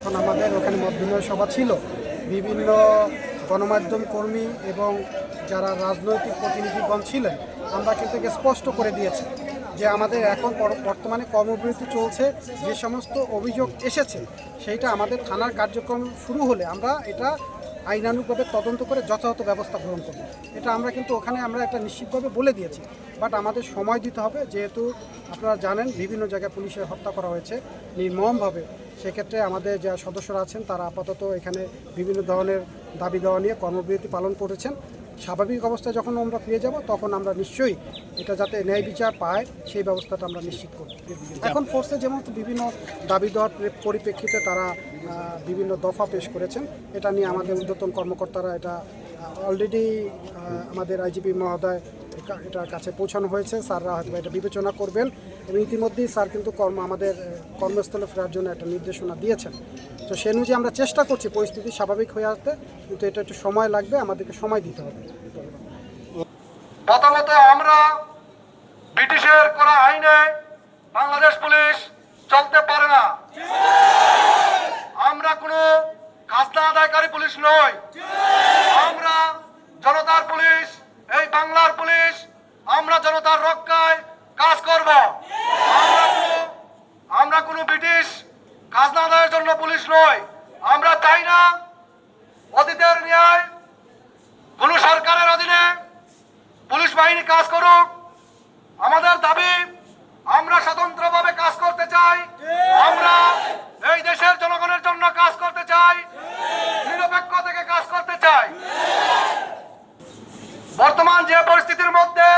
এখন আমাদের ওখানে মত সভা ছিল। বিভিন্ন গণমাধ্যম কর্মী এবং যারা রাজনৈতিক প্রতিনিধিগণ ছিলেন, আমরা কিন্তু স্পষ্ট করে দিয়েছি যে আমাদের এখন বর্তমানে কর্মবিরতি চলছে, যে সমস্ত অভিযোগ এসেছে, সেইটা আমাদের থানার কার্যক্রম শুরু হলে আমরা এটা আইনানুগভাবে তদন্ত করে যথাযথ ব্যবস্থা গ্রহণ করবে। এটা আমরা কিন্তু ওখানে আমরা একটা নিশ্চিতভাবে বলে দিয়েছি। বাট আমাদের সময় দিতে হবে, যেহেতু আপনারা জানেন বিভিন্ন জায়গায় পুলিশের হত্যা করা হয়েছে, নির্মমভাবে। সেক্ষেত্রে আমাদের যা সদস্যরা আছেন, তারা আপাতত এখানে বিভিন্ন ধরনের দাবি দেওয়া নিয়ে কর্মবিরতি পালন করেছেন। স্বাভাবিক অবস্থায় যখন আমরা ফিরে যাব তখন আমরা নিশ্চয়ই এটা যাতে ন্যায় বিচার পায় সেই ব্যবস্থাটা আমরা নিশ্চিত করব। এখন ফোর্সে যেমন বিভিন্ন দাবি দেওয়ার পরিপ্রেক্ষিতে তারা বিভিন্ন দফা পেশ করেছেন এটা নিয়ে আমাদের ঊর্ধ্বতন কর্মকর্তারা এটা অলরেডি আমাদের আইজিপি মহোদয় এটার কাছে পৌঁছানো হয়েছে। স্যাররা হয়তো এটা বিবেচনা করবেন এবং ইতিমধ্যেই স্যার কিন্তু কর্ম, আমাদের কর্মস্থলে ফেরার জন্য একটা নির্দেশনা দিয়েছেন। তো সে অনুযায়ী আমরা চেষ্টা করছি, পরিস্থিতি স্বাভাবিক হয়ে আসতে, কিন্তু এটা একটু সময় লাগবে, আমাদেরকে সময় দিতে হবে। প্রথমত আমরা ব্রিটিশের করা আইনে বাংলাদেশ পুলিশ চলতে পারে না। আমরা কোনো খাজনা আদায়কারী পুলিশ নই। আমরা জনতার পুলিশ এই বাংলার পুলিশ, আমরা জনতার রক্ষায় কাজ করব। আমরা কোনো ব্রিটিশ খাজনা আদায়ের জন্য পুলিশ নই। আমরা চাই না অতীতের ন্যায় কোনো সরকারের অধীনে পুলিশ বাহিনী কাজ করুক। আমাদের দাবি, আমরা স্বতন্ত্রভাবে কাজ করতে চাই। আমরা এই দেশের জনগণের জন্য কাজ করতে চাই নিরপেক্ষ থেকে কাজ করতে চাই বর্তমান যে পরিস্থিতির মধ্যে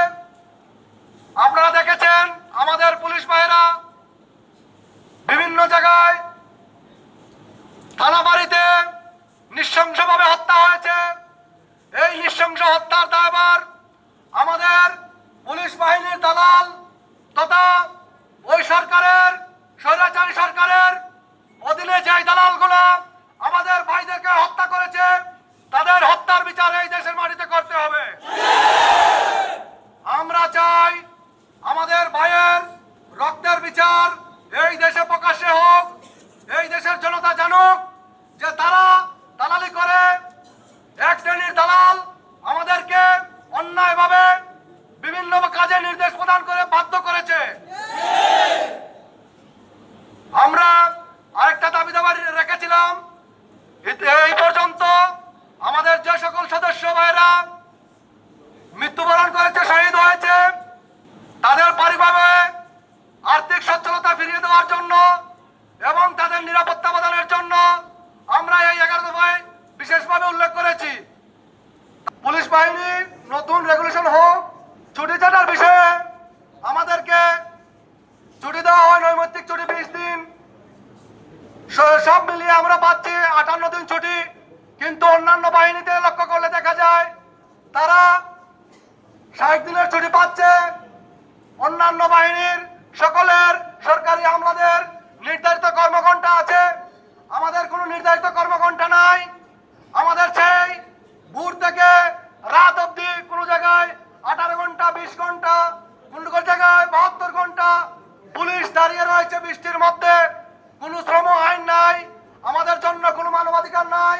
আপনারা দেখেছেন, আমাদের পুলিশ ভাইয়েরা বিভিন্ন জায়গায় থানা বাড়িতে নৃশংসভাবে হত্যা হয়েছে। এই নৃশংস হত্যার দায়ভার আমাদের পুলিশ বাহিনীর দালাল তথা ওই সরকারের, স্বৈরাচারী সরকারের অধীনে যে দালালগুলো আমাদের ভাইদেরকে হত্যা করেছে তাদের হত্যার বিচার এই দেশের মাটিতে করতে হবে আমরা চাই আমাদের ভাইয়ের রক্তের বিচার এই দেশে প্রকাশ্যে হোক, এই দেশের জনতা জানুক যে তারা দালালি করে, এক শ্রেণির দালাল আমাদেরকে অন্যায়ভাবে বিভিন্ন কাজে নির্দেশ প্রদান করে বাধ্য করেছে। আমরা আরেকটা দাবি দাবা রেখেছিলাম এতে- এই পর্যন্ত আমাদের যে সকল সদস্য ভাইরা মৃত্যুবরণ করেছে শহীদ হয়েছে তাদের পরিবারে আর্থিক সচ্ছলতা ফিরিয়ে দেওয়ার জন্য এবং তাদের নিরাপত্তা প্রদানের জন্য আমরা এই এগারো দফায় বিশেষভাবে উল্লেখ করেছি। পুলিশ বাহিনী নতুন রেগুলেশন হোক ছুটি ছাটার বিষয়ে আমাদেরকে ছুটি দেওয়া হয়, নৈমিত্তিক ছুটি বিশ দিন। সব মিলিয়ে আমরা পাচ্ছি আটান্ন দিন ছুটি কিন্তু অন্যান্য বাহিনীতে লক্ষ্য করলে দেখা যায় তারা ষাট দিনের ছুটি পাচ্ছে। অন্যান্য বাহিনীর সকলের সরকারি আমলাদের নির্ধারিত কর্মঘণ্টা আছে। আমাদের কোনো নির্ধারিত কর্মঘণ্টা নাই। আমাদের সেই ভোর থেকে রাত অবধি কোনো জায়গায় আঠারো ঘণ্টা, বিশ ঘণ্টা কোনো জায়গায় বাহাত্তর ঘণ্টা পুলিশ দাঁড়িয়ে রয়েছে বৃষ্টির মধ্যে। কোনো শ্রম আইন নাই। আমাদের জন্য কোনো মানবাধিকার নাই।